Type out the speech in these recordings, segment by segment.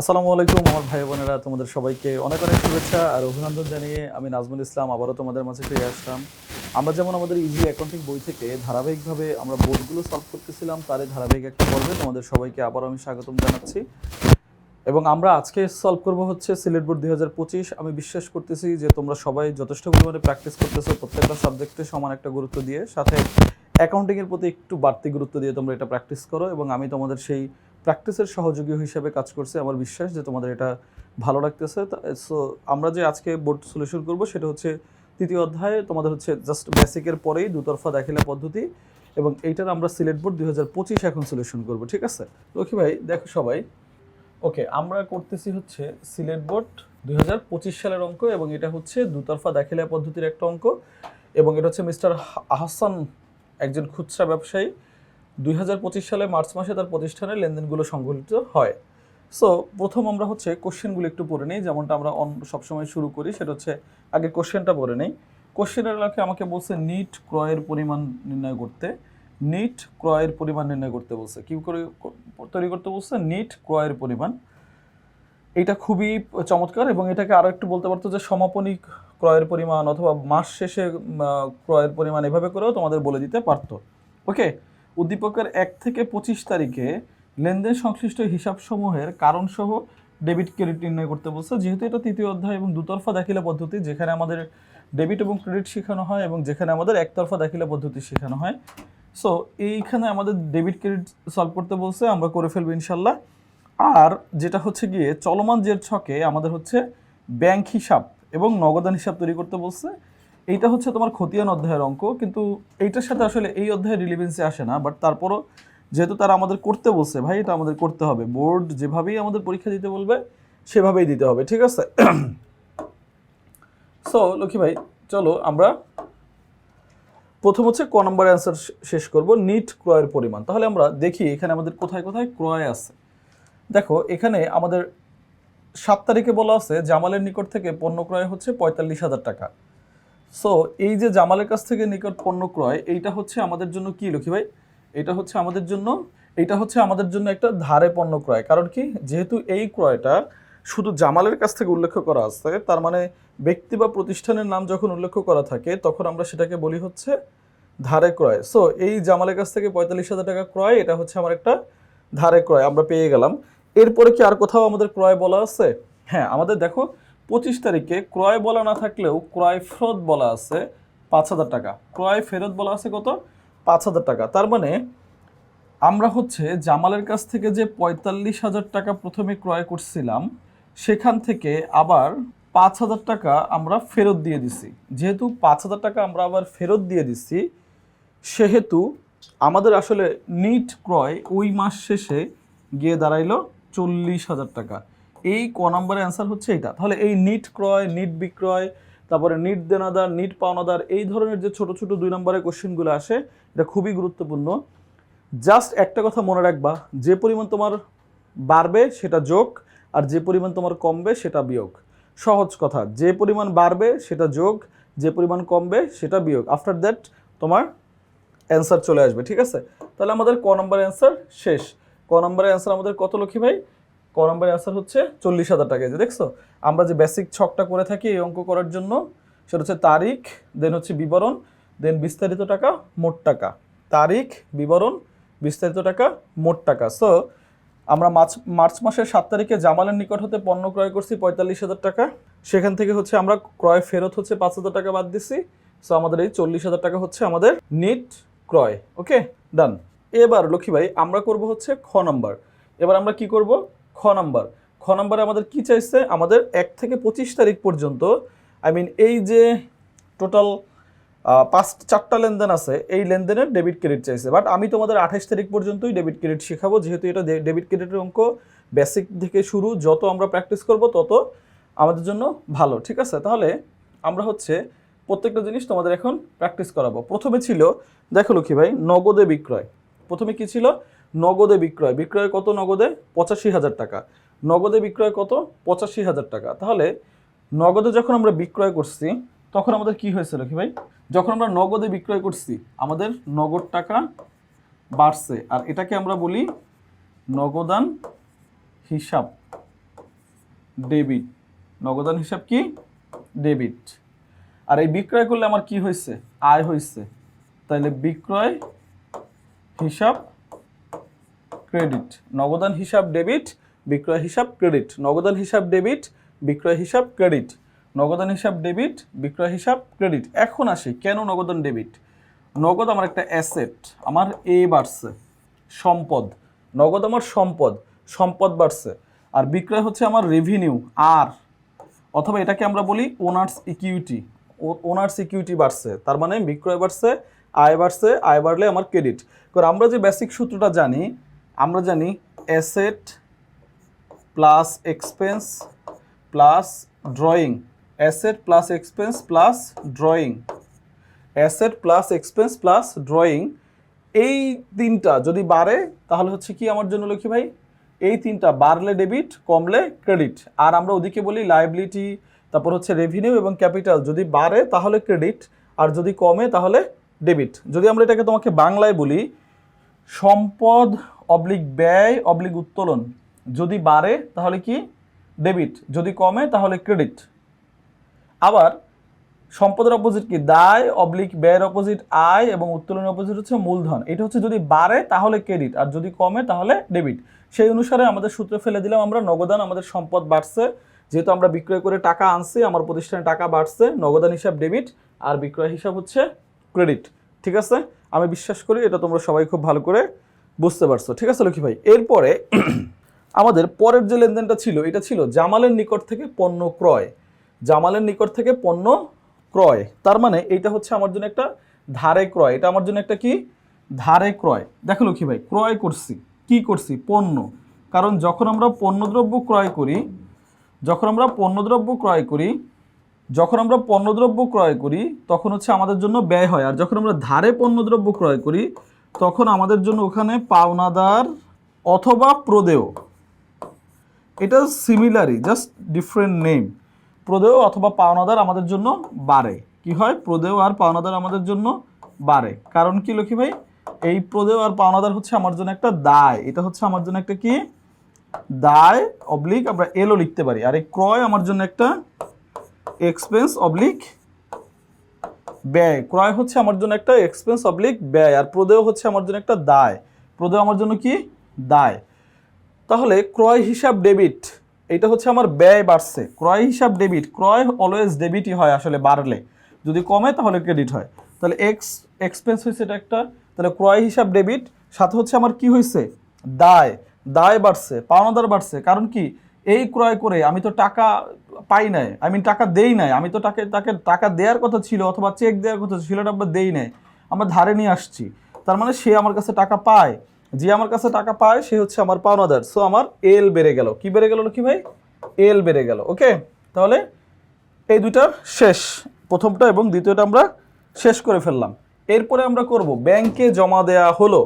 আসসালামু আলাইকুম আমার ভাই বোনেরা, তোমাদের সবাইকে অনেক অনেক শুভেচ্ছা আর অভিনন্দন জানিয়ে আমি নাজমুল ইসলাম আবারও তোমাদের মাঝে ফিরে আসলাম। আমরা যেমন আমাদের ইজি অ্যাকাউন্টিং বই থেকে ধারাবাহিকভাবে আমরা বোর্ডগুলো সলভ করতেছিলাম, তারই ধারাবাহিক একটা পর্বে তোমাদের সবাইকে আবারও আমি স্বাগতম জানাচ্ছি। এবং আমরা আজকে সলভ করব হচ্ছে সিলেট বোর্ড দুই হাজার পঁচিশ। আমি বিশ্বাস করতেছি যে তোমরা সবাই যথেষ্ট পরিমাণে প্র্যাকটিস করতেছো, প্রত্যেকটা সাবজেক্টে সমান একটা গুরুত্ব দিয়ে। সাথে অ্যাকাউন্টিংয়ের প্রতি একটু বাড়তি গুরুত্ব দিয়ে তোমরা এটা প্র্যাকটিস করো এবং আমি তোমাদের সেই প্র্যাকটিসের সহযোগী হিসেবে কাজ করছে আমার বিশ্বাস যে তোমাদের এটা ভালো লাগতেছে। সো আমরা যে আজকে বোর্ড সলিউশন করব সেটা হচ্ছে তৃতীয় অধ্যায়ে, তোমাদের হচ্ছে জাস্ট বেসিকের পরেই দুতরফা দাখিলা পদ্ধতি এবং এইটার আমরা সিলেট বোর্ড দুই এখন সলিউশন করব, ঠিক আছে? লক্ষ্মী ভাই, দেখো সবাই। ওকে আমরা করতেছি হচ্ছে সিলেট বোর্ড দুই হাজার পঁচিশ সালের অঙ্ক এবং এটা হচ্ছে দুতরফা দাখিলা পদ্ধতির একটা অঙ্ক এবং এটা হচ্ছে মিস্টার আহসান একজন খুচরা ব্যবসায়ী। দুই হাজার পঁচিশ সালে মার্চ মাসে তার প্রতিষ্ঠানের লেনদেনগুলো সংগঠিত হয়। সো প্রথম আমরা হচ্ছে কোশ্চেনগুলো একটু পড়ে নিই, যেমনটা আমরা অন সবসময় শুরু করি, সেটা হচ্ছে আগে কোশ্চেনটা পড়ে নেই। কোশ্চেনের এলাকে আমাকে বলছে, নিট ক্রয়ের পরিমাণ নির্ণয় করতে। নিট ক্রয়ের পরিমাণ নির্ণয় করতে বলছে। কী করে তৈরি করতে বলছে? নিট ক্রয়ের পরিমাণ। এটা খুবই চমৎকার এবং এটাকে আরও একটু বলতে পারতো যে সমাপনী ক্রয়ের পরিমাণ অথবা মাস শেষে ক্রয়ের পরিমাণ এভাবে করেও তোমাদের বলে দিতে পারতো। ওকে উদ্দীপকের এক থেকে পঁচিশ তারিখে লেনদেন সংশ্লিষ্ট হিসাবসমূহের কারণসহ ডেবিট ক্রেডিট নির্ণয় করতে বলছে। যেহেতু এটা তৃতীয় অধ্যায় এবং দুতরফা দাখিলা পদ্ধতি, যেখানে আমাদের ডেবিট এবং ক্রেডিট শেখানো হয় এবং যেখানে আমাদের একতরফা দাখিলা পদ্ধতি শেখানো হয়। সো এইখানে আমাদের ডেবিট ক্রেডিট সলভ করতে বলছে, আমরা করে ফেলব ইনশাল্লাহ আর যেটা হচ্ছে গিয়ে, চলমান জের ছকে আমাদের হচ্ছে ব্যাংক হিসাব এবং নগদান হিসাব তৈরি করতে বলছে। এইটা হচ্ছে তোমার খতিয়ান অধ্যায়ের অঙ্ক, কিন্তু এইটার সাথে আসলে এই অধ্যায়ের রিলিভেন্সি আসে না বাট তারপরও যেহেতু তারা আমাদের করতে বলছে, ভাই এটা আমাদের করতে হবে। বোর্ড যেভাবেই আমাদের পরীক্ষা দিতে বলবে, সেভাবেই দিতে হবে, ঠিক আছে? সো লক্ষ্মী ভাই, চলো আমরা প্রথম হচ্ছে ক নম্বর অ্যান্সার শেষ করব, নিট ক্রয়ের পরিমাণ। তাহলে আমরা দেখি এখানে আমাদের কোথায় কোথায় ক্রয় আছে। দেখো, এখানে আমাদের সাত তারিখে বলা আছে, জামালের নিকট থেকে পণ্য ক্রয় হচ্ছে পঁয়তাল্লিশ হাজার টাকা। সো এই যে জামালের কাছ থেকে নিকট পণ্য ক্রয়, এইটা হচ্ছে আমাদের জন্য কি, লক্ষ্মী ভাই? এটা হচ্ছে আমাদের জন্য, এটা হচ্ছে আমাদের জন্য একটা ধারে পণ্য ক্রয়। কারণ কি? যেহেতু এই ক্রয়টা শুধু জামালের কাছ থেকে উল্লেখ করা আছে, তার মানে ব্যক্তি বা প্রতিষ্ঠানের নাম যখন উল্লেখ করা থাকে, তখন আমরা সেটাকে বলি হচ্ছে ধারে ক্রয়। সো এই জামালের কাছ থেকে পঁয়তাল্লিশ হাজার টাকা ক্রয়, এটা হচ্ছে আমার একটা ধারে ক্রয়, আমরা পেয়ে গেলাম। এরপরে কি আর কোথাও আমাদের ক্রয় বলা আছে? হ্যাঁ আমাদের দেখো পঁচিশ তারিখে ক্রয় বলা না থাকলেও ক্রয় ফেরত বলা আছে পাঁচ হাজার টাকা। ক্রয় ফেরত বলা আছে কত? পাঁচ হাজার টাকা। তার মানে আমরা হচ্ছে জামালের কাছ থেকে যে পঁয়তাল্লিশ হাজার টাকা প্রথমে ক্রয় করছিলাম, সেখান থেকে আবার পাঁচ হাজার টাকা আমরা ফেরত দিয়ে দিছি। যেহেতু পাঁচ হাজার টাকা আমরা আবার ফেরত দিয়ে দিচ্ছি সেহেতু আমাদের আসলে নিট ক্রয় ওই মাস শেষে গিয়ে দাঁড়াইলো চল্লিশ হাজার টাকা। এই ক নম্বরের অ্যান্সার হচ্ছে এটা। তাহলে এই নিট ক্রয়, নিট বিক্রয়, তারপরে নিট দেনাদার, নিট পাওনাদার, এই ধরনের যে ছোট ছোট দুই নম্বরের কোশ্চেনগুলো আসে, এটা খুবই গুরুত্বপূর্ণ। জাস্ট একটা কথা মনে রাখবা, যে পরিমাণ তোমার বাড়বে সেটা যোগ, আর যে পরিমাণ তোমার কমবে সেটা বিয়োগ। সহজ কথা, যে পরিমাণ বাড়বে সেটা যোগ, যে পরিমাণ কমবে সেটা বিয়োগ। আফটার দ্যাট তোমার অ্যান্সার চলে আসবে, ঠিক আছে? তাহলে আমাদের ক নম্বর অ্যান্সার শেষ। ক নম্বরের অ্যান্সার আমাদের কত লক্ষ্মী ভাই? ক নম্বরের অ্যান্সার হচ্ছে চল্লিশ হাজার টাকা। যে দেখছ, আমরা যে বেসিক ছকটা করে থাকি এই অঙ্ক করার জন্য, সেটা হচ্ছে তারিখ দেন হচ্ছে বিবরণ দেন বিস্তারিত টাকা, মোট টাকা। তারিখ, বিবরণ, বিস্তারিত টাকা, মোট টাকা। সো আমরা মার্চ মার্চ মাসের সাত তারিখে জামালের নিকট হতে পণ্য ক্রয় করছি পঁয়তাল্লিশ হাজার টাকা। সেখান থেকে হচ্ছে আমরা ক্রয় ফেরত হচ্ছে পাঁচ হাজার টাকা বাদ দিচ্ছি সো আমাদের এই চল্লিশ হাজার টাকা হচ্ছে আমাদের নিট ক্রয়। ওকে ডান এবার লক্ষ্মী ভাই, আমরা করব হচ্ছে খ নাম্বার। এবার আমরা কি করব? খ নাম্বার। খ নাম্বারে আমাদের কি চাইছে? আমাদের এক থেকে পঁচিশ তারিখ পর্যন্ত আই মিন এই যে টোটাল পাঁচ, চারটা লেনদেন আছে, এই লেনদেনের ডেবিট ক্রেডিট চাইছে। বাট আমি তোমাদের আঠাশ তারিখ পর্যন্তই ডেবিট ক্রেডিট শেখাবো, যেহেতু এটা ডেবিট ক্রেডিটের অঙ্ক। বেসিক থেকে শুরু, যত আমরা প্র্যাকটিস করব, তত আমাদের জন্য ভালো, ঠিক আছে? তাহলে আমরা হচ্ছে প্রত্যেকটা জিনিস তোমাদের এখন প্র্যাকটিস করাবো। প্রথমে ছিল, দেখো লক্ষ্মী ভাই, নগদে বিক্রয়। প্রথমে কি ছিল? নগদে বিক্রয়। বিক্রয় কত নগদে? পঁচাশি হাজার টাকা। নগদে বিক্রয় কত? পঁচাশি হাজার টাকা। তাহলে নগদে যখন আমরা বিক্রয় করছি, তখন আমাদের কি হয়েছিল কি ভাই? যখন আমরা নগদে বিক্রয় করছি, আমাদের নগদ টাকা বাড়ছে। আর এটাকে আমরা বলি নগদান হিসাব, ডেবিট। নগদান হিসাব কি? ডেবিট। আর এই বিক্রয় করলে আমার কি হয়েছে? আয় হয়েছে। তাহলে বিক্রয় হিসাব ক্রেডিট নগদান হিসাব ডেবিট বিক্রয় হিসাব ক্রেডিট নগদান হিসাব ডেবিট বিক্রয় হিসাব ক্রেডিট নগদান হিসাব ডেবিট বিক্রয় হিসাব ক্রেডিট এখন আসি, কেন নগদান ডেবিট নগদ আমার একটা অ্যাসেট আমার এ বাড়ছে, সম্পদ। নগদ আমার সম্পদ সম্পদ বাড়ছে। আর বিক্রয় হচ্ছে আমার রেভিনিউ আর অথবা এটাকে আমরা বলি ওনার্স ইকুইটি ওনার্স ইকুইটি বাড়ছে, তার মানে বিক্রয় বাড়ছে, আয় বাড়ছে, আয় বাড়লে আমার ক্রেডিট কারণ আমরা যে বেসিক সূত্রটা জানি আমরা জানি asset plus expense plus drawing. Asset plus expense plus drawing. Asset plus expense plus drawing. এই তিনটা যদি বাড়ে, তাহলে হচ্ছে কি আমার জন্য লক্ষ্মী ভাই? এই তিনটা বাড়লে ডেবিট, কমলে ক্রেডিট। আর আমরা ওদিকে বলি লাইবিলিটি তারপর হচ্ছে রেভিনিউ এবং ক্যাপিটাল যদি বাড়ে, তাহলে ক্রেডিট আর যদি কমে, তাহলে ডেবিট যদি আমরা এটাকে তোমাকে বাংলায় বলি, সম্পদ অবলিক ব্যয়, অবলিক উত্তোলন। যদি বাড়ে, তাহলে কি? ডেবিট যদি কমে, তাহলে ক্রেডিট আবার, সম্পদের অপোজিট কি? দায়, অবলিক ব্যয়ের অপোজিট আয় এবং উত্তোলনের অপোজিট হচ্ছে মূলধন। এটা হচ্ছে যদি বাড়ে, তাহলে ক্রেডিট আর যদি কমে, তাহলে ডেবিট সেই অনুসারে আমাদের সূত্র ফেলে দিলাম আমরা, নগদান আমাদের সম্পদ বাড়ছে। যেহেতু আমরা বিক্রয় করে টাকা আনছি, আমার প্রতিষ্ঠানে টাকা বাড়ছে, নগদান হিসাব ডেবিট আর বিক্রয় হিসাব হচ্ছে ক্রেডিট ঠিক আছে? আমি বিশ্বাস করি এটা তোমরা সবাই খুব ভালো করে বুঝতে পারছ। ঠিক আছে, লক্ষ্মী ভাই? এরপরে আমাদের পরের যে লেনদেনটা ছিল, এটা ছিল জামালের নিকট থেকে পণ্য ক্রয়। জামালের নিকট থেকে পণ্য ক্রয়। তার মানে এটা হচ্ছে আমার জন্য একটা ধারে ক্রয়। এটা আমার জন্য একটা কি? ধারে ক্রয়। দেখো লক্ষ্মী ভাই, ক্রয় করছি। কি করছি? পণ্য। কারণ যখন আমরা পণ্যদ্রব্য ক্রয় করি, যখন আমরা পণ্যদ্রব্য ক্রয় করি, যখন আমরা পণ্যদ্রব্য ক্রয় করি, তখন হচ্ছে আমাদের জন্য ব্যয় হয়। আর যখন আমরা ধারে পণ্যদ্রব্য ক্রয় করি তখন আমাদের জন্য ওখানে পাওনাদার অথবা প্রদেয়। এটা সিমিলারই জাস্ট ডিফারেন্ট নেম প্রদেয় অথবা পাওনাদার আমাদের জন্য বাড়ে কি হয়? প্রদেয় আর পাওনাদার আমাদের জন্য বাড়ে কারণ কি লক্ষ্মী ভাই? এই প্রদেয় আর পাওনাদার হচ্ছে আমার জন্য একটা দায়। এটা হচ্ছে আমার জন্য একটা কি? দায় অবলিক আমরা এলও লিখতে পারি। আর এই ক্রয় আমার জন্য একটা এক্সপেন্স অবলিক ব্যয়। ক্রয় হচ্ছে আমার জন্য একটা এক্সপেন্স অবলিক ব্যয় আর প্রদেয় হচ্ছে আমার জন্য একটা দায়। প্রদেয় আমার জন্য কি? দায়। তাহলে ক্রয় হিসাব ডেবিট এটা হচ্ছে আমার ব্যয় বাড়ছে। ক্রয় হিসাব ডেবিট ক্রয় অলওয়েজ ডেবিটই হয় আসলে বাড়লে। যদি কমে তাহলে ক্রেডিট হয়। তাহলে এক্স এক্সপেন্স হয়েছে এটা একটা। তাহলে ক্রয় হিসাব ডেবিট সাথে হচ্ছে আমার কি হয়েছে? দায়। দায় বাড়ছে, পাওনাদার বাড়ছে। কারণ কি? এই ক্রয় করে আমি তো টাকা পাই নাই আই মিন টাকা দেই নাই, আমি তো তাকে তাকে, টাকা দেওয়ার কথা ছিল অথবা চেক দেওয়ার কথা ছিল আমরা দেই নাই, আমরা ধারে নিয়ে আসছি। তার মানে সে আমার কাছে টাকা পায়, যে আমার কাছে টাকা পায়, সে হচ্ছে আমার পাওনাদার। সো আমার এল বেড়ে গেল। কি বেড়ে গেল কি ভাই? এল বেড়ে গেল ওকে তাহলে এই দুইটা শেষ, প্রথমটা এবং দ্বিতীয়টা আমরা শেষ করে ফেললাম। এরপরে আমরা করব ব্যাংকে জমা দেয়া হলো।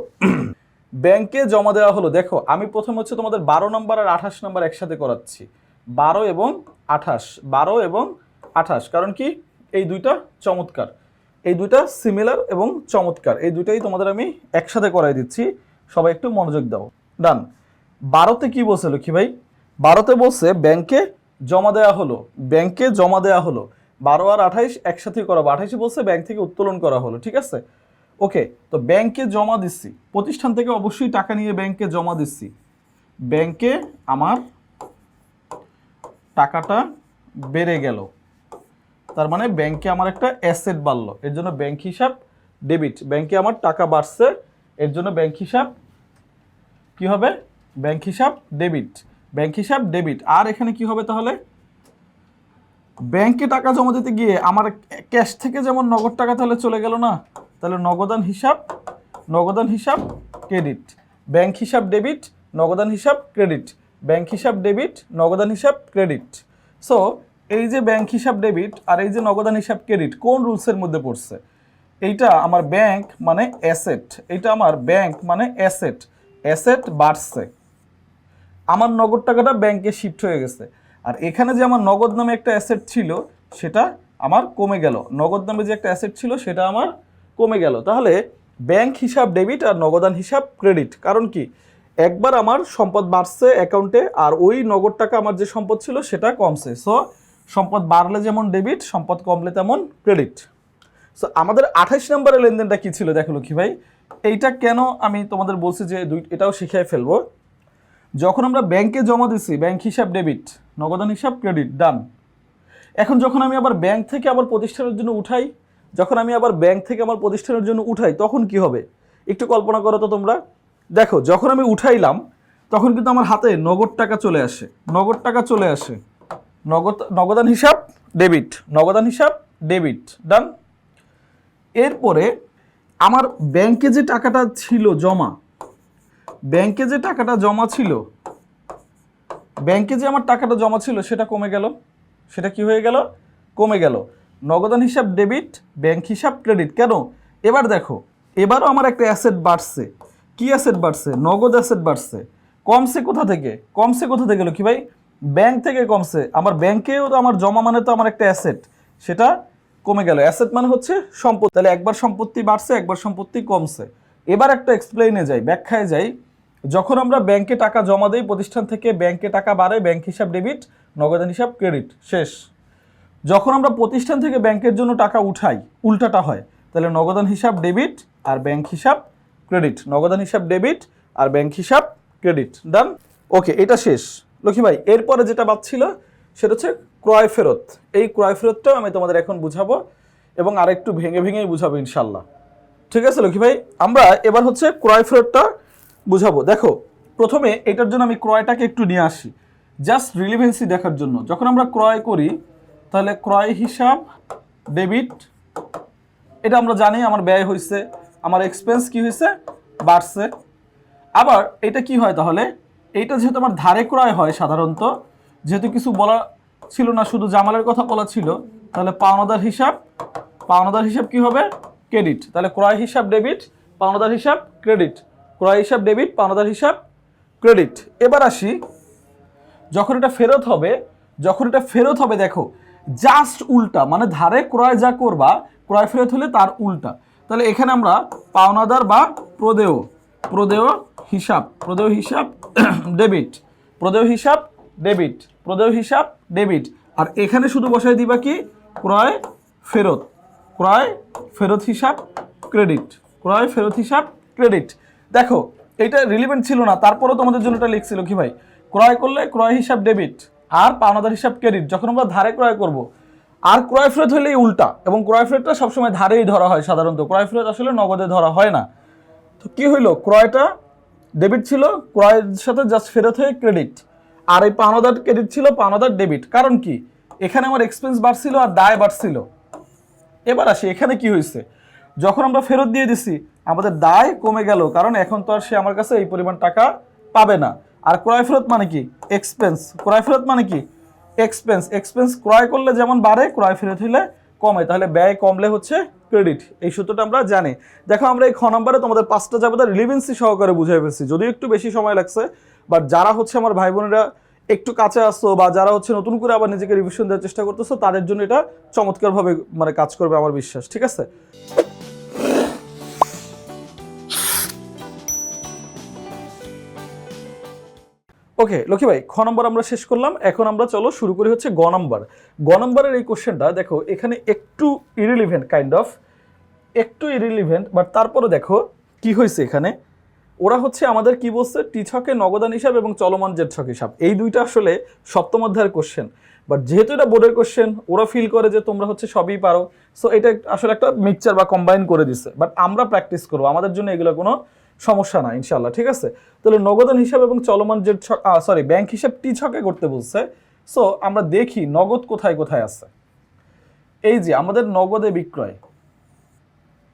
ব্যাংকে জমা দেওয়া হলো। দেখো, আমি প্রথম হচ্ছে তোমাদের বারো নম্বর আর আঠাশ নম্বর একসাথে করাচ্ছি। বারো এবং আঠাশ, বারো এবং আঠাশ, কারণ কি? এই দুইটা চমৎকার। এই দুইটা সিমিলার এবং চমৎকার। এই দুইটাই তোমাদের আমি একসাথে করাই দিচ্ছি। সবাই একটু মনোযোগ দাও। ডান বারোতে কি বলছে লক্ষ্মী ভাই? বারোতে বলছে, ব্যাংকে জমা দেওয়া হলো। ব্যাংকে জমা দেওয়া হলো। বারো আর আঠাইশ একসাথে করাবো। আঠাইশে বলছে, ব্যাংক থেকে উত্তোলন করা হলো। ঠিক আছে? ওকে তো ব্যাংকে জমা দিচ্ছি। প্রতিষ্ঠান থেকে অবশ্যই টাকা নিয়ে ব্যাংকে জমা দিচ্ছি। ব্যাংকে আমার টাকাটা বেড়ে গেল। তার মানে ব্যাংকে আমার একটা অ্যাসেট বাড়লো। এর জন্য ব্যাংক হিসাব ডেবিট ব্যাংকে আমার টাকা বাড়ছে, এর জন্য ব্যাংক হিসাব কি হবে? ব্যাংক হিসাব ডেবিট ব্যাংক হিসাব ডেবিট আর এখানে কি হবে তাহলে? ব্যাংকে টাকা জমা দিতে গিয়ে আমার ক্যাশ থেকে যেমন নগদ টাকা তাহলে চলে গেল না? তাহলে নগদান হিসাব নগদান হিসাব, ক্রেডিট। ব্যাংক হিসাব, ডেবিট, নগদান হিসাব, ক্রেডিট। ব্যাংক হিসাব, ডেবিট, নগদান হিসাব, ক্রেডিট। সো এই যে ব্যাংক হিসাব, ডেবিট আর এই যে নগদান হিসাব, ক্রেডিট, কোন রুলসের মধ্যে পড়ছে? এইটা আমার ব্যাংক মানে অ্যাসেট। এইটা আমার ব্যাংক মানে অ্যাসেট। অ্যাসেট বাড়ছে। আমার নগদ টাকাটা ব্যাংকে শিফট হয়ে গেছে। আর এখানে যে আমার নগদ নামে একটা অ্যাসেট ছিল, সেটা আমার কমে গেল। নগদ নামে যে একটা অ্যাসেট ছিল, সেটা আমার কমে গেল। তাহলে ব্যাংক হিসাব ডেবিট আর নগদান হিসাব ক্রেডিট কারণ কি? একবার আমার সম্পদ বাড়ছে অ্যাকাউন্টে আর ওই নগদ টাকা আমার যে সম্পদ ছিল সেটা কমছে। সো সম্পদ বাড়লে যেমন ডেবিট সম্পদ কমলে তেমন ক্রেডিট সো আমাদের আঠাইশ নম্বরের লেনদেনটা কী ছিল দেখো লক্ষ্মী ভাই? এইটা কেন আমি তোমাদের বলছি যে দুই, এটাও শিখিয়ে ফেলব। যখন আমরা ব্যাংকে জমা দিছি ব্যাংক হিসাব ডেবিট নগদান হিসাব ক্রেডিট ডান এখন যখন আমি আবার ব্যাংক থেকে আবার প্রতিষ্ঠানের জন্য উঠাই যখন আমি আবার ব্যাংক থেকে আমার প্রতিষ্ঠানের জন্য উঠাই, তখন কি হবে? একটু কল্পনা করো তো তোমরা। দেখো, যখন আমি উঠাইলাম, তখন কিন্তু আমার হাতে নগদ টাকা চলে আসে। নগদ টাকা চলে আসে। নগদ, নগদান হিসাব, ডেবিট। নগদান হিসাব, ডেবিট। ডান। এরপরে আমার ব্যাংকে যে টাকাটা ছিল জমা, ব্যাংকে যে টাকাটা জমা ছিল, ব্যাংকে যে আমার টাকাটা জমা ছিল, সেটা কমে গেল। সেটা কি হয়ে গেল? কমে গেল। নগদান হিসাব ডেবিট, ব্যাংক হিসাব, ক্রেডিট। কেন? এবার দেখো, এবারও আমার একটা অ্যাসেট বাড়ছে। কি অ্যাসেট বাড়ছে? নগদ অ্যাসেট বাড়ছে। কমছে কোথা থেকে? কমছে কোথা থেকে কি ভাই? ব্যাংক থেকে কমছে। আমার ব্যাংকেও তো আমার জমা মানে তো আমার একটা অ্যাসেট। সেটা কমে গেল। অ্যাসেট মানে হচ্ছে সম্পত্তি। তাহলে একবার সম্পত্তি বাড়ছে, একবার সম্পত্তি কমছে। এবার একটা এক্সপ্লেইনে যাই, ব্যাখ্যায় যাই। যখন আমরা ব্যাংকে টাকা জমা দেই, প্রতিষ্ঠান থেকে ব্যাংকে টাকা বাড়ে, ব্যাংক হিসাব ডেবিট, নগদান হিসাব, ক্রেডিট। শেষ। যখন আমরা প্রতিষ্ঠান থেকে ব্যাংকের জন্য টাকা উঠাই, উল্টাটা হয়, তাহলে নগদান হিসাব ডেবিট আর ব্যাংক হিসাব ক্রেডিট। নগদান হিসাব ডেবিট আর ব্যাংক হিসাব ক্রেডিট। ডান ওকে এটা শেষ। লক্ষ্মী ভাই, এরপরে যেটা বাদছিল সেটা হচ্ছে ক্রয় ফেরত। এই ক্রয় ফেরতটাও আমি তোমাদের এখন বুঝাবো এবং আরেকটু ভেঙে ভেঙেই বুঝাবো ইনশাল্লাহ ঠিক আছে লক্ষ্মী ভাই? আমরা এবার হচ্ছে ক্রয় ফেরতটা বুঝাবো। দেখো, প্রথমে এটার জন্য আমি ক্রয়টাকে একটু নিয়ে আসি। জাস্ট রিলিভেন্সি দেখার জন্য। যখন আমরা ক্রয় করি তাহলে ক্রয় হিসাব ডেবিট এটা আমরা জানি আমার ব্যয় হয়েছে আমার এক্সপেন্স কি হয়েছে বাড়ছে। আবার এটা কি হয় তাহলে? এইটা যেহেতু আমার ধারে ক্রয় হয় সাধারণত, যেহেতু কিছু বলা ছিল না, শুধু জামালের কথা বলা ছিল, তাহলে পাওনাদার হিসাব পাওনাদার হিসাব কি হবে? ক্রেডিট তাহলে ক্রয় হিসাব ডেবিট পাওনাদার হিসাব ক্রেডিট ক্রয় হিসাব ডেবিট পাওনাদার হিসাব ক্রেডিট এবার আসি, যখন এটা ফেরত হবে, যখন এটা ফেরত হবে, দেখো জাস্ট উল্টা মানে ধারে ক্রয় যা করবা, ক্রয় ফেরত হলে তার উল্টা। তাহলে এখানে আমরা পাওনাদার বা প্রদেয় প্রদেয় হিসাব প্রদেয় হিসাব ডেবিট প্রদেয় হিসাব ডেবিট প্রদেয় হিসাব ডেবিট আর এখানে শুধু বসাই দিবা কি? ক্রয় ফেরত ক্রয় ফেরত হিসাব ক্রেডিট ক্রয় ফেরত হিসাব ক্রেডিট দেখো, এটা রিলিভেন্ট ছিল না, তারপরেও তোমাদের জন্য এটা লিখছিল কি ভাই? ক্রয় করলে ক্রয় হিসাব ডেবিট আর পাওনাদার হিসাব ক্রেডিট, যখন আমরা ধারে ক্রয় করব, আর ক্রয় ফেরত হলেই উল্টা, এবং ক্রয় ফেরতটা সবসময় ধারেই ধরা হয় সাধারণত। ক্রয় ফেরত আসলে নগদে ধরা হয় না। তো কি হইল? ক্রয়টা ডেবিট ছিল, ক্রয়ের সাথে জাস্ট ফেরত হয়ে ক্রেডিট। আর এই পাওনাদার ক্রেডিট ছিল পাওনাদার ডেবিট। কারণ কি? এখানে আমার এক্সপেন্স বাড়ছিল আর দায় বাড়ছিল। এবার আসি, এখানে কি হয়েছে যখন আমরা ফেরত দিয়ে দিছি, আমাদের দায় কমে গেল, কারণ এখন তো আর সে আমার কাছে এই পরিমাণ টাকা পাবে না। আর ক্রয় ফেরত মানে কি? এক্সপেন্স ক্রয় ফেরত মানে কি? এক্সপেন্স এক্সপেন্স ক্রয় করলে যেমন বাড়ে, ক্রয় ফেরত হলে কমে। তাহলে ব্যয় কমলে হচ্ছে ক্রেডিট এই সূত্রটা আমরা জানি। দেখো, আমরা এই খ নম্বরে তোমাদের পাঁচটা যাবে রিলিভেন্সি সহকারে বুঝাই ফেলছি। যদিও একটু বেশি সময় লাগছে বাট যারা হচ্ছে আমার ভাই বোনেরা একটু কাছে আসছো বা যারা হচ্ছে নতুন করে আবার নিজেকে রিভিশন দেওয়ার চেষ্টা করতেছো, তাদের জন্য এটা চমৎকারভাবে মানে কাজ করবে আমার বিশ্বাস। ঠিক আছে? ওকে লক্ষ্মী ভাই, খ নম্বর আমরা শেষ করলাম। এখন আমরা চলো শুরু করি হচ্ছে গ নম্বর গ নম্বরের এই কোশ্চেনটা দেখো, এখানে একটু ইরিলিভেন্ট কাইন্ড অফ একটু ইরিলিভেন্ট বাট তারপরে দেখো কি হয়েছে এখানে। ওরা হচ্ছে আমাদের কি বলছে? টি ছকে নগদান হিসাব এবং চলমান জেড ছক হিসাব। এই দুইটা আসলে সপ্তম অধ্যায়ের কোশ্চেন বাট যেহেতু এটা বোর্ডের কোশ্চেন ওরা ফিল করে যে তোমরা হচ্ছে সবই পারো। সো এটা আসলে একটা মিক্সচার বা কম্বাইন করে দিছে। বাট আমরা প্র্যাকটিস করব। আমাদের জন্য এগুলো কোনো সমস্যা না ইনশাল্লাহ ঠিক আছে? তাহলে নগদান হিসাব এবং চলমান ছক সরি ব্যাংক হিসাব টি ছকে করতে বলছে। সো আমরা দেখি নগদ কোথায় কোথায় আছে। এই যে আমাদের নগদে বিক্রয়,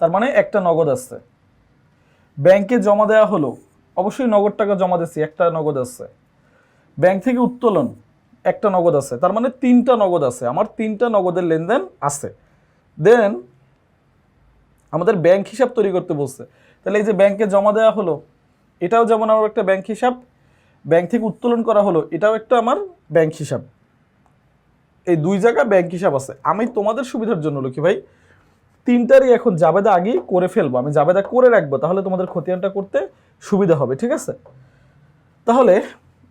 তার মানে একটা নগদ আছে। ব্যাংকে জমা দেওয়া হলো, অবশ্যই নগদ টাকা জমা দিচ্ছি একটা নগদ আছে। ব্যাংক থেকে উত্তোলন, একটা নগদ আছে, তার মানে তিনটা নগদ আছে। আমার তিনটা নগদের লেনদেন আছে। দেন আমাদের ব্যাংক হিসাব তৈরি করতে বলছে। তাহলে এই যে ব্যাংকে জমা দেওয়া হলো, এটাও যেমন আমার একটা ব্যাংক হিসাব, ব্যাংক থেকে উত্তোলন করা হলো, এটাও একটা আমার ব্যাংক হিসাব। এই দুই জায়গা ব্যাংক হিসাব আছে। আমি তোমাদের সুবিধার জন্য লক্ষ্মী ভাই, তিনটারই এখন জাবেদা আগেই করে ফেলব, আমি জাবেদা করে রাখব, তাহলে তোমাদের খতিয়ানটা করতে সুবিধা হবে, ঠিক আছে? তাহলে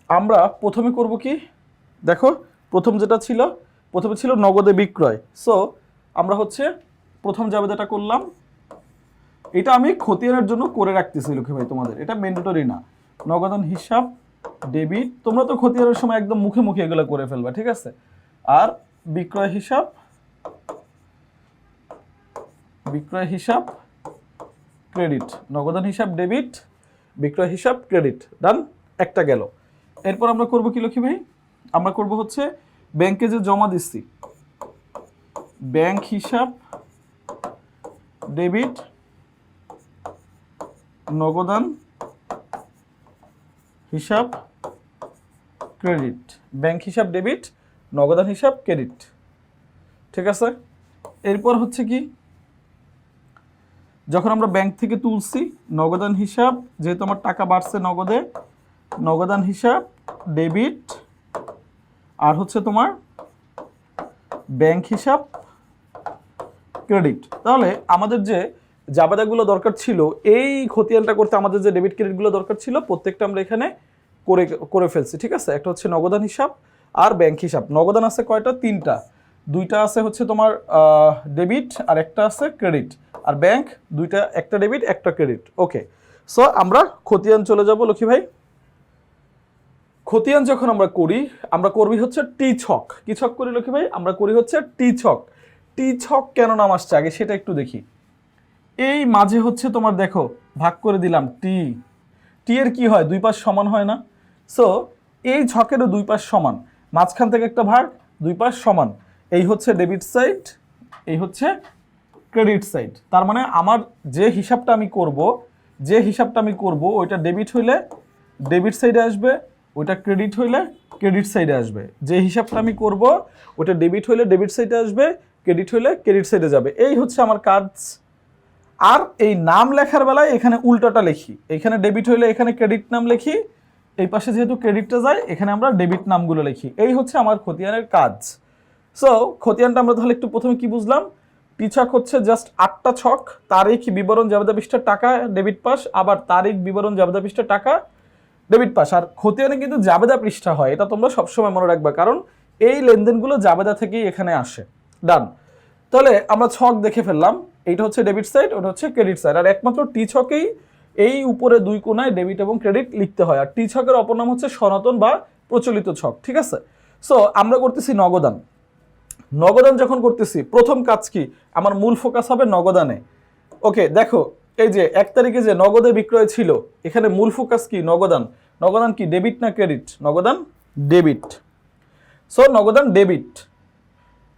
আমরা প্রথমে করব কি? দেখো, প্রথম যেটা ছিল, প্রথমে ছিল নগদে বিক্রয়। সো আমরা হচ্ছে প্রথম জাবেদাটা করলাম এটা আমি খতিয়ানের জন্য করে রাখতেছি, লক্ষ্মী ভাই, তোমাদের। এটা ম্যান্ডেটরি না। নগদান হিসাব ডেবিট তোমরা তো খতিয়ানের সময় একদম মুখে মুখে এগুলো করে ফেলবা, ঠিক আছে? আর বিক্রয় হিসাব বিক্রয় হিসাব ক্রেডিট নগদান হিসাব ডেবিট বিক্রয় হিসাব ক্রেডিট ডান একটা গেল। এরপর আমরা করব কি, লক্ষ্মী ভাই? আমরা করব হচ্ছে ব্যাংকে যে জমা দিচ্ছি, ব্যাংক হিসাব ডেবিট নগদান, হিসাব, ক্রেডিট। ব্যাংক হিসাব, ডেবিট, নগদান হিসাব, ক্রেডিট। ঠিক আছে? এরপর হচ্ছে কি? যখন আমরা ব্যাংক থেকে তুলছি, নগদান হিসাব, যেহেতু আমার টাকা বাড়ছে নগদে, নগদান হিসাব, ডেবিট, আর হচ্ছে তোমার ব্যাংক হিসাব, ক্রেডিট। তাহলে আমাদের যে জাবেদাগুলো দরকার ছিল, এই খতিয়ানটা করতে আমাদের যে ডেবিট ক্রেডিটগুলো দরকার ছিল, প্রত্যেকটা আমরা এখানে করে করে ফেলছি, ঠিক আছে? একটা হচ্ছে নগদান হিসাব আর ব্যাংক হিসাব। নগদান আছে কয়টা? তিনটা। দুইটা আছে হচ্ছে তোমার ডেবিট আর একটা আছে ক্রেডিট আর ব্যাংক দুইটা, একটা ডেবিট একটা ক্রেডিট ওকে সো আমরা খতিয়ান চলে যাব, লক্ষ্মী ভাই। খতিয়ান যখন আমরা করি, আমরা করবি হচ্ছে টি ছক কি ছক করি, লক্ষ্মী ভাই? আমরা করি হচ্ছে টি ছক টি ছক কেন নাম আসছে? আগে সেটা একটু দেখি। এই মাঝে হচ্ছে তোমার দেখো, ভাগ করে দিলাম টি টি এর কি হয়? দুই পাশ সমান হয় না। সো এই ছকেরও দুই পাশ সমান। মাঝখান থেকে একটা ভাগ, দুই পাশ সমান। এই হচ্ছে ডেবিট সাইড এই হচ্ছে ক্রেডিট সাইড তার মানে আমার যে হিসাবটা আমি করব, যে হিসাবটা আমি করব, ওইটা ডেবিট হইলে ডেবিট সাইডে আসবে, ওইটা ক্রেডিট হইলে ক্রেডিট সাইডে আসবে। যে হিসাবটা আমি করব ওটা ডেবিট হইলে ডেবিট সাইডে আসবে ক্রেডিট হইলে ক্রেডিট সাইডে যাবে। এই হচ্ছে আমার কাজ। আর এই নাম লেখার বেলায় এখানে উল্টাটা লিখি। এখানে ডেবিট হইলে এখানে ক্রেডিট নাম লিখি, এই পাশে যেহেতু ক্রেডিটটা যায়, এখানে আমরা ডেবিট নামগুলো লিখি। এই হচ্ছে আমার খতিয়ানের কাজ। সো খতিয়ানটা আমরা তাহলে একটু প্রথমে কি বুঝলাম? টি ছক হচ্ছে জাস্ট আটটা ছক, তারিখ, বিবরণ জাবেদা পৃষ্ঠার টাকা ডেবিট পাস আবার তারিখ, বিবরণ জাবেদা পৃষ্ঠার টাকা ডেবিট পাস আর খতিয়ানে কিন্তু জাবেদা পৃষ্ঠা হয়, এটা তোমরা সবসময় মনে রাখবে, কারণ এই লেনদেনগুলো জাবেদা থেকেই এখানে আসে। ডান তাহলে আমরা ছক দেখে ফেললাম। এইটা হচ্ছে ডেবিট সাইড ওটা হচ্ছে ক্রেডিট সাইড আর একমাত্র টি ছকেই এই উপরে দুই কোনায় ডেবিট এবং ক্রেডিট লিখতে হয়। আর টি ছকের অপর নাম হচ্ছে সনাতন বা প্রচলিত ছক, ঠিক আছে? সো আমরা করতেছি নগদান। নগদান যখন করতেছি, প্রথম কাজ কি? আমার মূল ফোকাস হবে নগদানে। ওকে দেখো, এই যে এক তারিখে যে নগদে বিক্রয় ছিল, এখানে মূল ফোকাস কি? নগদান। নগদান কি? ডেবিট না ক্রেডিট নগদান ডেবিট সো নগদান ডেবিট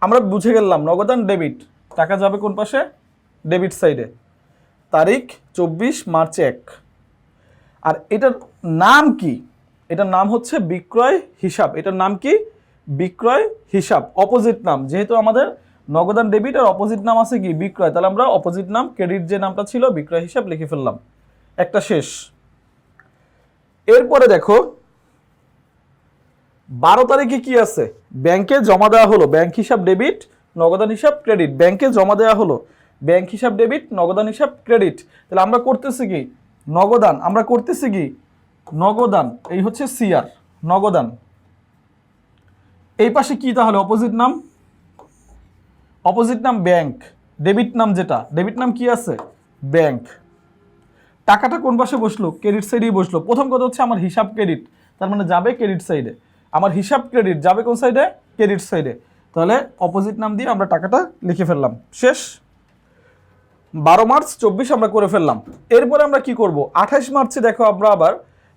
আমরা বুঝে গেলাম নগদান ডেবিট টাকা যাবে কোন পাশে? ডেবিট সাইডে তারিখ চব্বিশ মার্চ এক। আর এটার নাম কি? এটার নাম হচ্ছে বিক্রয় হিসাব। এটার নাম কি? বিক্রয় হিসাব। অপোজিট নাম। যেহেতু আমাদের নগদান ডেবিট আর অপোজিট নাম আছে কি? বিক্রয়। তাহলে আমরা অপোজিট নাম ক্রেডিট যে নামটা ছিল, বিক্রয় হিসাব লিখে ফেললাম। একটা শেষ। এরপরে দেখো বারো তারিখে কি আছে? ব্যাংকে জমা দেওয়া হলো, ব্যাংক হিসাব ডেবিট নগদান হিসাব ক্রেডিট। ব্যাংকে জমা দেওয়া হলো, ব্যাংক হিসাব ডেবিট নগদান হিসাব ক্রেডিট। তাহলে আমরা করতেছি কি? নগদান। আমরা করতেছি কি? নগদান। এই হচ্ছে সিআর, নগদান। এই পাশে কি তাহলে? অপোজিট নাম? অপোজিট নাম ব্যাংক। ডেবিট নাম যেটা? ডেবিট নাম কি আছে? ব্যাংক। টাকাটা কোন পাশে বসল? ক্রেডিট সাইডেই বসল। প্রথম কথা হচ্ছে আমার হিসাব ক্রেডিট। তার মানে যাবে ক্রেডিট সাইডে। আমার হিসাব ক্রেডিট যাবে কোন সাইডে ক্রেডিট সাইডে তাহলে অপোজিট নাম দিয়ে আমরা টাকাটা লিখে ফেললাম। শেষ। বারো মার্চ, চব্বিশ আমরা করে ফেললাম। এরপরে আমরা কি করব? আঠাশ মার্চে দেখো আমরা আবার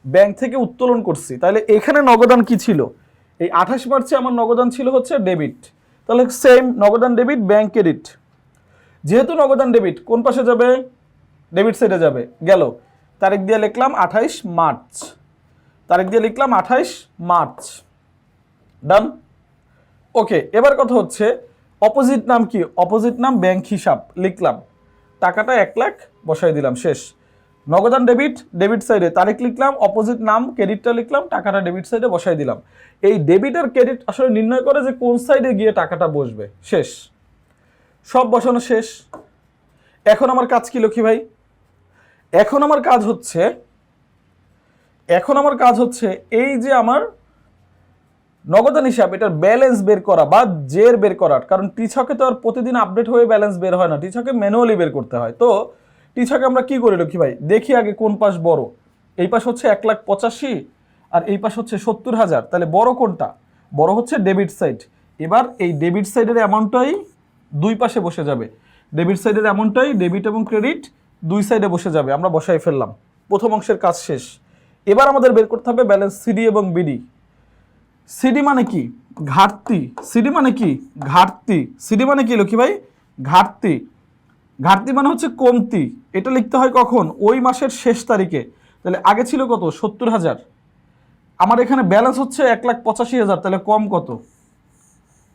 ব্যাংক থেকে উত্তোলন করছি। তাহলে এখানে নগদান কি ছিল? এই আঠাশ মার্চে আমার নগদান ছিল হচ্ছে ডেবিট তাহলে সেম নগদান ডেবিট ব্যাংক ক্রেডিট যেহেতু নগদান ডেবিট কোন পাশে যাবে? ডেবিট সাইডে যাবে। গেল। তারিখ দিয়ে লিখলাম আঠাইশ মার্চ। তারিখ দিয়ে লিখলাম আঠাইশ মার্চ। ডান ওকে এবার কথা হচ্ছে অপোজিট নাম কি? অপোজিট নাম ব্যাংক হিসাব, লিখলাম। টাকাটা এক লাখ, বসাই দিলাম, শেষ। নগদান ডেবিট ডেবিট সাইডে তারিখ লিখলাম অপোজিট নাম ক্রেডিটটা লিখলাম, টাকাটা ডেবিট সাইডে বসাই দিলাম। এই ডেবিট আর ক্রেডিট আসলে নির্ণয় করে যে কোন সাইডে গিয়ে টাকাটা বসবে। শেষ। সব বসানো শেষ। এখন আমার কাজ কি, লক্ষ্মী ভাই? এখন আমার কাজ হচ্ছে, এখন আমার কাজ হচ্ছে এই যে আমার নগদান হিসাব এটার ব্যালেন্স বের করা বা জের বের করার কারণ টিছকে তো আর প্রতিদিন আপডেট হয়ে ব্যালেন্স বের হয় না, টিছকে ম্যানুয়ালি বের করতে হয়। তো টিছকে আমরা কি করি, লক্ষ্মী ভাই? দেখি আগে কোন পাশ বড়। এই পাশ হচ্ছে এক লাখ পঁচাশি আর এই পাশ হচ্ছে সত্তর হাজার। তাহলে বড় কোনটা? বড় হচ্ছে ডেবিট সাইড এবার এই ডেবিট সাইডের অ্যামাউন্টটাই দুই পাশে বসে যাবে। ডেবিট সাইডের অ্যামাউন্টটাই ডেবিট এবং ক্রেডিট দুই সাইডে বসে যাবে। আমরা বসাই ফেললাম। প্রথম অংশের কাজ শেষ। এবার আমাদের বের করতে হবে ব্যালেন্স সিডি এবং বিডি সিডি মানে কি? ঘাটতি। সিডি মানে কি? ঘাটতি। সিডি মানে কি লক্ষ্মী ভাই ঘাটতি। ঘাটতি মানে হচ্ছে কমতি। এটা লিখতে হয় কখন? ওই মাসের শেষ তারিখে। তাহলে আগে ছিল কত? সত্তর হাজার। আমার এখানে ব্যালেন্স হচ্ছে এক লাখ পঁচাশি হাজার। তাহলে কম কত?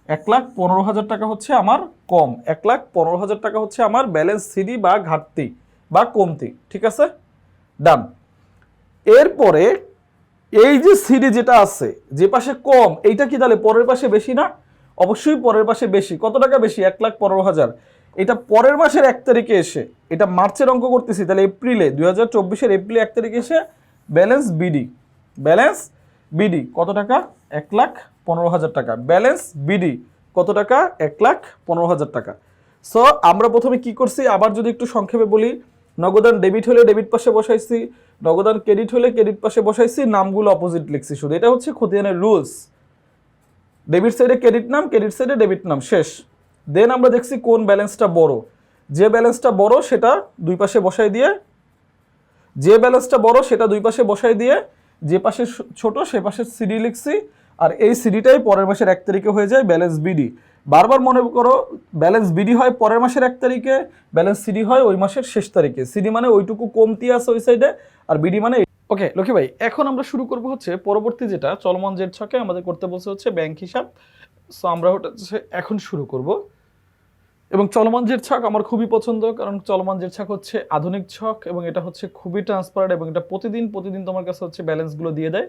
এক লাখ পনেরো হাজার টাকা হচ্ছে আমার কম। এক লাখ পনেরো হাজার টাকা হচ্ছে আমার ব্যালেন্স সিডি বা ঘাটতি বা কমতি। ঠিক আছে? ডান। এরপরে এই যে সিডি যেটা আছে, যে পাশে কম, এইটা কি তাহলে পরের পাশে বেশি না? অবশ্যই পরের পাশে বেশি। কত টাকা বেশি? এক লাখ পনেরো হাজার। এটা পরের মাসের এক তারিখে এসে, এটা মার্চের অঙ্ক করতেছি, তাহলে এপ্রিলে, দুই হাজার চব্বিশের এপ্রিলে এক তারিখে এসে ব্যালেন্স বিডি। ব্যালেন্স বিডি, কত টাকা? এক লাখ পনেরো হাজার টাকা। ব্যালেন্স বিডি, কত টাকা? এক লাখ পনেরো হাজার টাকা। সো আমরা প্রথমে কি করছি? আবার যদি একটু সংক্ষেপে বলি নগদান ডেবিট হলে ডেবিট পাশে বসাইছি, নগদান ক্রেডিট হলে ক্রেডিট পাশে বসাইছি, নামগুলো অপোজিট লিখছি শুধু। এটা হচ্ছে খতিয়ানের রুলস ডেবিট সাইডে ক্রেডিট নাম ক্রেডিট সাইডে ডেবিট নাম, শেষ। দেন আমরা দেখছি কোন ব্যালেন্সটা বড়। যে ব্যালেন্সটা বড়, সেটা দুই পাশে বসাই দিয়ে, যে ব্যালেন্সটা বড়, সেটা দুই পাশে বসাই দিয়ে, যে পাশে ছোট, সে পাশে সিডি লিখছি, আর এই সিডিটাই পরের মাসের এক তারিখে হয়ে যায় ব্যালেন্স বিডি বারবার মনে করো ব্যালেন্স বিডি হয় পরের মাসের এক তারিখে ব্যালেন্স সিডি হয় ওই মাসের শেষ তারিখে। সিডি মানে ওইটুকু কমতি আছে ওই সাইডে আর বিডি মানে ওকে লক্ষ্মী ভাই, এখন আমরা শুরু করব হচ্ছে পরবর্তী যেটা, চলমান জের ছকে আমাদের করতে বলছে হচ্ছে ব্যাংক হিসাব। সো আমরা হচ্ছে এখন শুরু করব। এবং চলমান জের ছক আমার খুবই পছন্দ, কারণ চলমান জের ছক হচ্ছে আধুনিক ছক এবং এটা হচ্ছে খুবই ট্রান্সপারেন্ট এবং এটা প্রতিদিন প্রতিদিন তোমার কাছে হচ্ছে ব্যালেন্সগুলো দিয়ে দেয়।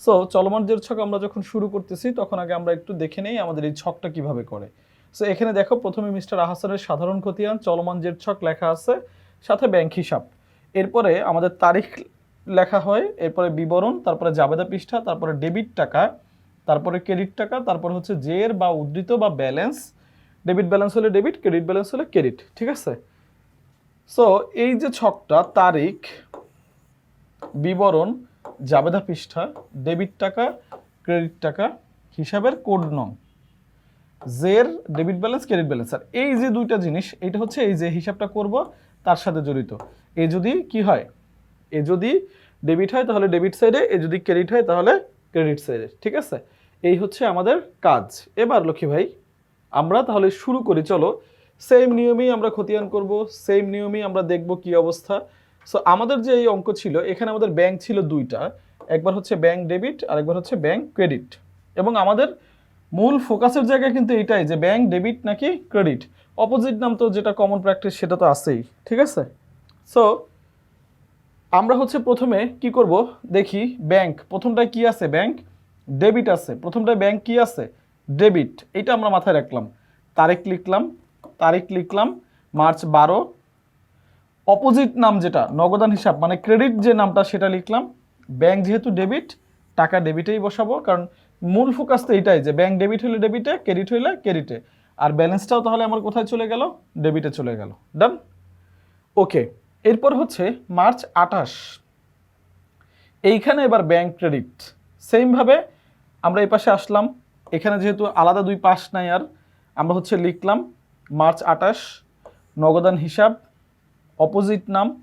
সো চলমান জের ছক আমরা যখন শুরু করতেছি, তখন আগে আমরা একটু দেখে নেই আমাদের এই ছকটা কীভাবে করে। সো এখানে দেখো, প্রথমে মিস্টার আহাসানের সাধারণ খতিয়ান, চলমান জের ছক লেখা আছে, সাথে ব্যাংক হিসাব। এরপরে আমাদের তারিখ লেখা হয়, এরপরে বিবরণ, তারপরে জাবেদা পৃষ্ঠা, তারপরে ডেবিট টাকা, তারপরে ক্রেডিট টাকা, তারপর হচ্ছে জের বা উদ্ধৃত বা ব্যালেন্স। ডেবিট ব্যালেন্স হলে ডেবিট, ক্রেডিট ব্যালেন্স হলে ক্রেডিট, ঠিক আছে? সো এই যে ছকটা, তারিখ, বিবরণ জাবেদা পৃষ্ঠা ডেবিট টাকা ক্রেডিট টাকা, হিসাবের কোড নং। জের ডেবিট ব্যালেন্স ক্রেডিট ব্যালেন্স আর এই যে দুইটা জিনিস, এটা হচ্ছে এই যে হিসাবটা করব, তার সাথে জড়িত। এ যদি কি হয়? এ যদি ডেবিট হয়, তাহলে ডেবিট সাইডে এ যদি ক্রেডিট হয়, তাহলে ক্রেডিট সাইডে ঠিক আছে? এই হচ্ছে আমাদের কাজ। এবার লক্ষ্মী ভাই, আমরা তাহলে শুরু করি। চলো সেম নিয়মেই আমরা খতিয়ান করব সেম নিয়মেই আমরা দেখব কি অবস্থা। সো আমাদের যে এই অঙ্ক ছিল, এখানে আমাদের ব্যাংক ছিল দুইটা। একবার হচ্ছে ব্যাংক ডেবিট আর একবার হচ্ছে ব্যাংক ক্রেডিট এবং আমাদের মূল ফোকাসের জায়গা কিন্তু এটাই যে ব্যাংক ডেবিট নাকি ক্রেডিট অপোজিট নাম তো যেটা কমন প্র্যাকটিস সেটা তো আছেই, ঠিক আছে? সো আমরা হচ্ছে প্রথমে কি করব? দেখি ব্যাংক প্রথমটায় কি আছে ব্যাংক ডেবিট আছে। প্রথমটায় ব্যাংক কি আছে? ডেবিট এটা আমরা মাথায় রাখলাম। তারিখ লিখলাম তারিখ লিখলাম মার্চ বারো অপোজিট নাম যেটা, নগদান হিসাব মানে ক্রেডিট যে নামটা সেটা লিখলাম। ব্যাংক যেহেতু ডেবিট, টাকা ডেবিটেই বসাবো, কারণ মূল ফোকাস তো এটাই যে ব্যাংক ডেবিট হলে ডেবিটে, ক্রেডিট হইলে ক্রেডিটে। আর ব্যালেন্সটাও তাহলে আমার কোথায় চলে গেল? ডেবিটে চলে গেল। ডান? ওকে, এরপর হচ্ছে মার্চ আঠাশ। এইখানে এবার ব্যাংক ক্রেডিট। সেমভাবে আমরা এই পাশে আসলাম। এখানে যেহেতু আলাদা দুই পাশ নাই আর, আমরা হচ্ছে লিখলাম মার্চ আঠাশ, নগদান হিসাব অপোজিট নাম।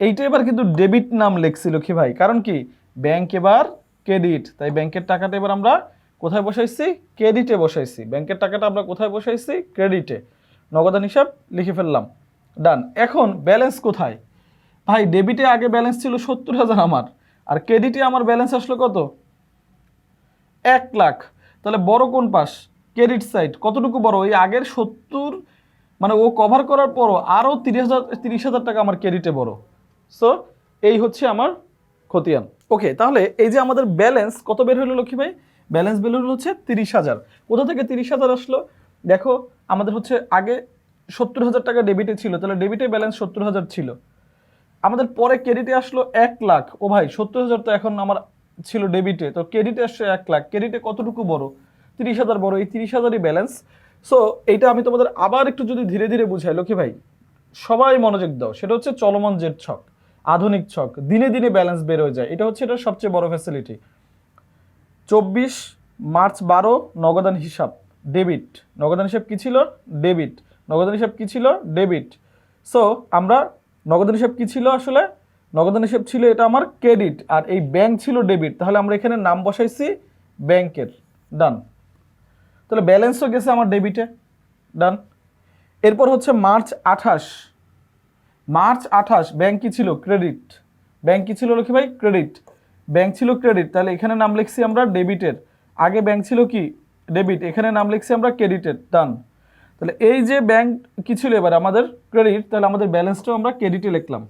এইটা এবার কিন্তু ডেবিট নাম লেখছিল কি ভাই? কারণ কি? ব্যাংক এবার ক্রেডিট। তাই ব্যাংকের টাকাটা এবার আমরা কোথায় বসাইছি? ক্রেডিটে বসাইছি। ব্যাংকের টাকাটা আমরা কোথায় বসাইছি? ক্রেডিটে। নগদান হিসাব লিখে ফেললাম। ডান। এখন ব্যালেন্স কোথায়? ভাই, ডেবিটে আগে ব্যালেন্স ছিল সত্তর হাজার আমার। আর ক্রেডিটে আমার ব্যালেন্স আসলো কত? এক লাখ। তাহলে বড় কোন পাশ? Credit side. কতটুকু বড়? ওই আগের সত্তর মানে ও কভার করার পরও আরও তিরিশ হাজার তিরিশ হাজার টাকা আমার ক্রেডিটে বড়। সো এই হচ্ছে আমার খতিয়ান। ওকে তাহলে এই যে আমাদের ব্যালেন্স কত বের হলো লক্ষ্মী ভাই? ব্যালেন্স বের হলো হচ্ছে তিরিশ হাজার। কোথা থেকে তিরিশ হাজার আসলো? দেখো, আমাদের হচ্ছে আগে সত্তর হাজার টাকা ডেবিটে ছিল, তাহলে ডেবিটে ব্যালেন্স সত্তর হাজার ছিল। আমাদের পরে ক্রেডিটে আসলো এক লাখ। ও ভাই, সত্তর হাজার তো এখন আমার ছিল ডেবিটে তো ক্রেডিটে আসছে এক লাখ। ক্রেডিটে কতটুকু বড়? তিরিশ হাজার বড়। এই তিরিশ হাজারই ব্যালেন্স সো এইটা আমি তোমাদের আবার একটু যদি ধীরে ধীরে বুঝাই, লক্ষ্মী ভাই, সবাই মনোযোগ দাও। সেটা হচ্ছে চলমান জেট ছক, আধুনিক ছক, দিনে দিনে ব্যালেন্স বের হয়ে যায়। এটা হচ্ছে এটা সবচেয়ে বড় ফ্যাসিলিটি চব্বিশ মার্চ বারো, নগদান হিসাব ডেবিট নগদান হিসাব কী ছিল? ডেবিট নগদান হিসাব কী ছিল? ডেবিট সো আমরা নগদান হিসাব কী ছিল আসলে? নগদান হিসাব ছিল এটা আমার ক্রেডিট আর এই ব্যাংক ছিল ডেবিট তাহলে আমরা এখানে নাম বসাইছি ব্যাংকের ডান তাহলে ব্যালেন্সও গেছে আমার ডেবিটে ডান এরপর হচ্ছে মার্চ আঠাশ। মার্চ আঠাশ ব্যাংক কি ছিল? ক্রেডিট ব্যাংক কি ছিল লক্ষ্মী ভাই? ক্রেডিট ব্যাংক ছিল ক্রেডিট তাহলে এখানে নাম লিখছি আমরা ডেবিটের আগে ব্যাংক ছিল কি? ডেবিট এখানে নাম লিখছি আমরা ক্রেডিটের ডান তাহলে এই যে ব্যাংক কি ছিল এবার আমাদের? ক্রেডিট তাহলে আমাদের ব্যালেন্সটাও আমরা ক্রেডিটে লিখলাম।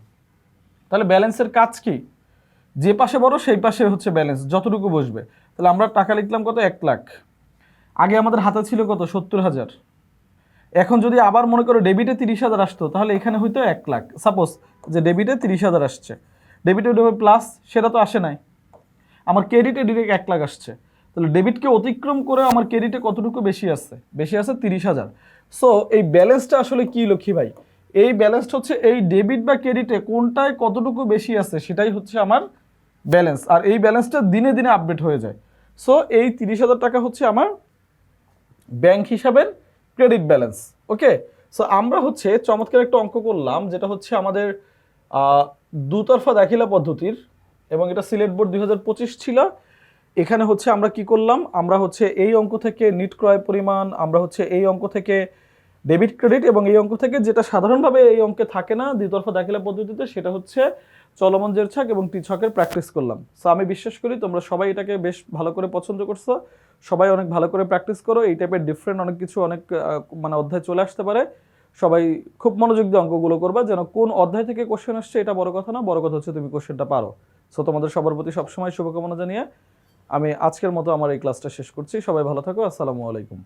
তাহলে ব্যালেন্সের কাজ কি? যে পাশে বড়, সেই পাশে হচ্ছে ব্যালেন্স যতটুকু বসবে। তাহলে আমরা টাকা লিখলাম কত? এক লাখ। আগে আমাদের হাতে ছিল কত? সত্তর হাজার। এখন যদি আবার মনে করো ডেবিটে তিরিশ হাজার আসতো, তাহলে এখানে হয়তো এক লাখ। সাপোজ যে ডেবিটে তিরিশ হাজার আসছে। ডেবিটে ডেবে প্লাস সেটা তো আসে নাই। আমার ক্রেডিটে ডিরেক্ট এক লাখ আসছে। তাহলে ডেবিটকে অতিক্রম করে আমার ক্রেডিটে কতটুকু বেশি আসছে বেশি আছে তিরিশ হাজার। সো এই ব্যালেন্সটা আসলে কি লক্ষ্মী ভাই? এই ব্যালেন্সটা হচ্ছে এই ডেবিট বা ক্রেডিটে কোনটায় কতটুকু বেশি আছে, সেটাই হচ্ছে আমার ব্যালেন্স আর এই ব্যালেন্সটা দিনে দিনে আপডেট হয়ে যায়। সো এই তিরিশ হাজার টাকা হচ্ছে আমার ব্যাংক হিসাবের ক্রেডিট ব্যালেন্স, ওকে? সো আমরা হচ্ছে চমৎকার একটা অঙ্ক করলাম, যেটা হচ্ছে আমাদের দুতরফা দাখিলা পদ্ধতির, এবং এটা সিলেট বোর্ড দুই হাজার পঁচিশ ছিল। এখানে হচ্ছে আমরা কি করলাম, আমরা হচ্ছে এই অঙ্ক থেকে নিট ক্রয় পরিমাণ, আমরা হচ্ছে এই অঙ্ক থেকে ডেবিট ক্রেডিট, এবং এই অঙ্ক থেকে যেটা সাধারণভাবে এই অঙ্কে থাকে না দ্বিতরফা দাখিলা পদ্ধতিতে, সেটা হচ্ছে চলমান জের ছক এবং টি ছকের প্র্যাকটিস করলাম। সো আমি বিশ্বাস করি তোমরা সবাই এটাকে বেশ ভালো করে পছন্দ করছ। সবাই অনেক ভালো করে প্র্যাকটিস করো। এই টাইপের ডিফারেন্ট অনেক কিছু অনেক মানে অধ্যায় চলে আসতে পারে। সবাই খুব মনোযোগ দিয়ে অঙ্কগুলো করবা যেন কোন অধ্যায় থেকে কোশ্চেন আসছে এটা বড় কথা না, বড় কথা হচ্ছে তুমি কোশ্চেনটা পারো। সো তোমাদের সবার প্রতি সবসময় শুভকামনা জানিয়ে আমি আজকের মতো আমার এই ক্লাসটা শেষ করছি। সবাই ভালো থাকো। আসসালামু আলাইকুম।